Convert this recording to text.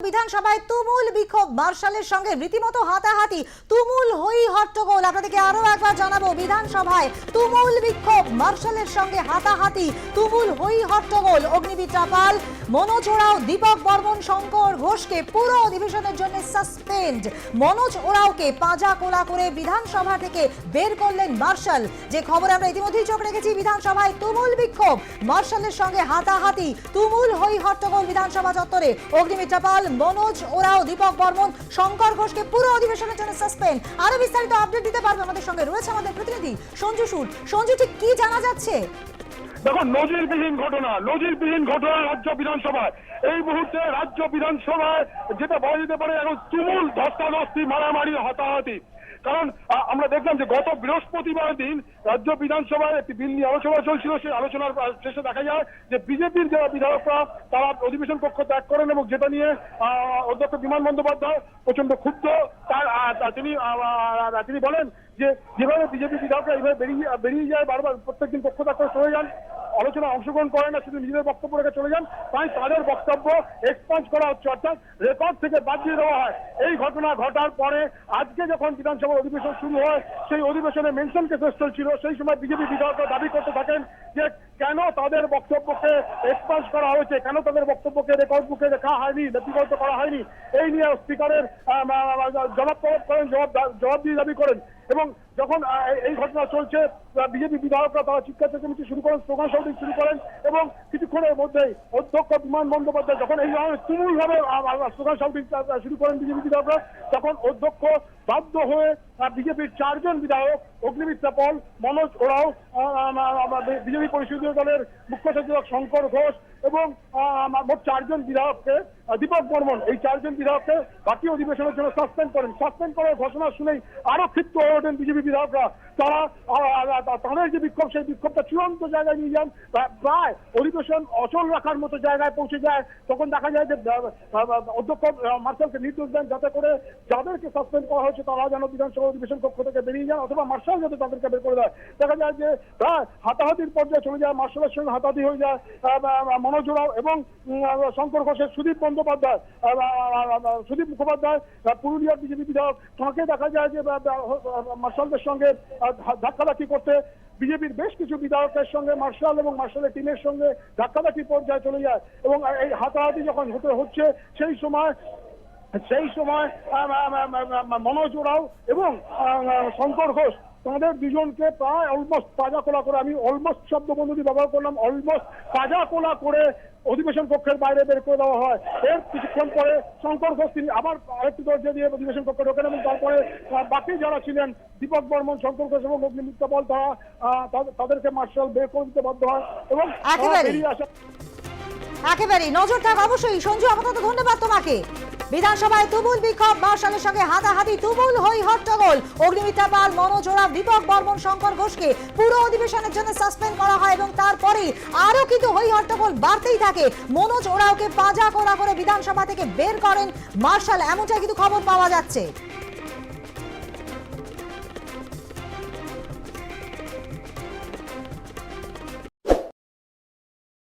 বিধানসভায় তুমুল বিক্ষোভ। মার্শালের সঙ্গে রীতিমতো হাতাহাতি। তুমুল হই হট্টগোল। আপনাদেরকে আরও একবার জানাব, বিধানসভায় তুমুল বিক্ষোভ। মার্শালের সঙ্গে হাতাহাতি। তুমুল হই হট্টগোল। অগ্নিবিদ্যা পাল, মনোজ ওরাও, দীপক বর্মন, শঙ্কর ঘোষকে পুরো অধিবেশনের জন্য সাসপেন্ড। মনোজ ওরাওকে পাঁজা কোলা করে বিধানসভা থেকে বের করলেন মার্শাল। যে খবর আমরা ইতিমধ্যেই চোখ রেখেছি, বিধানসভায় তুমুল বিক্ষোভ। মার্শালের সঙ্গে হাতাহাতি। তুমুল হই হট্টগোল বিধানসভা চত্বরে। অগ্নিমিত্রা পাল মনোজ, ওরাও, দীপক বর্মন, শঙ্কর ঘোষকে পুরো অধিবেশনের জন্য সাসপেন্ড আরও বিস্তারিত আপডেট দিতে পারবে আমাদের সঙ্গে। রয়েছে আমাদের প্রতিনিধি সঞ্জু সুর। সঞ্জু, ঠিক কি জানা যাচ্ছে? দেখো নজিরবিহীন ঘটনা নজিরবিহীন ঘটনা রাজ্য বিধানসভায়। এই মুহূর্তে রাজ্য বিধানসভায় যেটা বলা যেতে পারে এখন তুমুল ধস্তাধস্তি, মারামারি, হাতাহাতি। কারণ আমরা দেখলাম যে গত বৃহস্পতিবার দিন রাজ্য বিধানসভায় একটি বিল নিয়ে আলোচনা চলছিল। সেই আলোচনার শেষে দেখা যায় যে বিজেপির যারা বিধায়করা, তারা অধিবেশন কক্ষ ত্যাগ করেন এবং যেটা নিয়ে অধ্যক্ষ বিমান বন্দ্যোপাধ্যায় প্রচণ্ড ক্ষুব্ধ। তার তিনি তিনি বলেন যে, যেভাবে বিজেপি বিধায়করা এইভাবে বেরিয়ে বেরিয়ে যায় বারবার, প্রত্যেকদিন কক্ষ ত্যাগ করে চলে যান। আলোচনা অংশগ্রহণ করে না, শুধু নিজেদের বক্তব্য রেখে চলে যান, তাই তাদের বক্তব্য এক্সপাঞ্জ করা হচ্ছে, অর্থাৎ রেকর্ড থেকে বাদ দিয়ে দেওয়া হয়। এই ঘটনা ঘটার পরে আজকে যখন বিধানসভার অধিবেশন শুরু হয়, সেই অধিবেশনে মেনশন কেসেস চলছিল সেই সময় বিজেপি বিধায়করা দাবি করতে থাকেন যে কেন তাদের বক্তব্যকে এক্সপাস করা হয়েছে? কেন তাদের বক্তব্যকে রেকর্ড বুকে লেখা হয়নি লিপিবদ্ধ করা হয়নি? এই নিয়ে স্পিকারের জবাব তলব করেন, জবাব জবাব দিয়ে দাবি করেন। এবং যখন এই- ঘটনা চলছে বিজেপি বিধায়করা তারা চিৎকার চেঁচামেচি শুরু করেন, স্লোগান শব্দ শুরু করেন এবং কিছুক্ষণের মধ্যেই অধ্যক্ষ বিমান বন্দ্যোপাধ্যায় যখন এই ধরনের তুমুল ভাবে স্লোগান শুরু করেন বিজেপি বিধায়করা, তখন অধ্যক্ষ বাধ্য হয়ে বিজেপির চারজন বিধায়ক অগ্নিমিত্রা পল মনোজ ওরাও বিজেপি পরিষদীয় দলের মুখ্য সচিব শঙ্কর ঘোষ এবং মোট চারজন বিধায়ককে দীপক বর্মন এই চারজন বিধায়ককে বাকি অধিবেশনের জন্য সাসপেন্ড করেন। সাসপেন্ড করার ঘোষণা শুনেই আরও ক্ষিপ্ত হয়ে ওঠেন বিজেপি বিধায়করা। তারা তাদের যে বিক্ষোভ সেই বিক্ষোভটা চূড়ান্ত জায়গায় নিয়ে যান। প্রায় অধিবেশন অচল রাখার মতো জায়গায় পৌঁছে যায়। তখন দেখা যায় যে অধ্যক্ষ মার্শালকে নির্দেশ দেন যাতে করে যাদেরকে সাসপেন্ড করা হয়েছে তারা যেন বিধানসভা অধিবেশন কক্ষ থেকে বেরিয়ে যান অথবা মার্শাল যাতে তাদেরকে বের করে দেয়। দেখা যায় যে প্রায় হাতাহাতির পর্যায়ে চলে যায় মার্শালের সঙ্গে হাতাহাতি হয়ে যায়। আহ, ওরাও এবং শঙ্কর ঘোষের সুদীপ বন্দ্যোপাধ্যায় সুদীপ মুখোপাধ্যায় পুরুলিয়ার বিজেপি বিধায়ক তাকে দেখা যায় যে মার্শালদের সঙ্গে ধাক্কাধাক্কি করতে বিজেপির বেশ কিছু বিধায়কের সঙ্গে মার্শাল এবং মার্শালের টিমের সঙ্গে ধাক্কাধাক্কি পর্যায়ে চলে যায় এবং এই হাতাহাতি যখন হতে হচ্ছে সেই সময় সেই সময় মনোজ ওরাও এবং শঙ্কর ঘোষ তাদের দুজনকে প্রায় অলমোস্ট পাজা কোলা করে আমি অলমোস্ট শব্দ বন্ধুটি ব্যবহার করলাম অলমোস্ট পাজা কোলা করে অধিবেশন কক্ষের বাইরে বের করে দেওয়া হয়। এর কিছুক্ষণ পরে শঙ্কর ঘোষ তিনি আবার আরেকটি দরজা দিয়ে অধিবেশন কক্ষে ঢোকেন এবং তারপরে বাকি যারা ছিলেন দীপক বর্মন শঙ্কর ঘোষ এবং অগ্নিমিত্র বল তারা তাদের- তাদেরকে মার্শাল বের করে দিতে বাধ্য হয় এবং। বেরিয়ে আসা একেবারেই। নজর থাক অবশ্যই। সঞ্জু আপাতত ধন্যবাদ তোমাকে। বিধানসভায় তুমুল বিক্ষোভ বর্ষালের সঙ্গে হাতাহাতি, তুমুল হই হট্টগোল অগ্নিমিতা পাল মনোজোড়া দীপক বর্মন, শঙ্কর ঘোষকে পুরো অধিবেশনের জন্য সাসপেন্ড করা হয় এবং তারপরেই আরও কিন্তু হই হট্টগোল বাড়তেই থাকে। মনোজ ওরাওকে পাজা করা করে বিধানসভা থেকে বের করেন মার্শাল, এমনটাই কিন্তু খবর পাওয়া যাচ্ছে।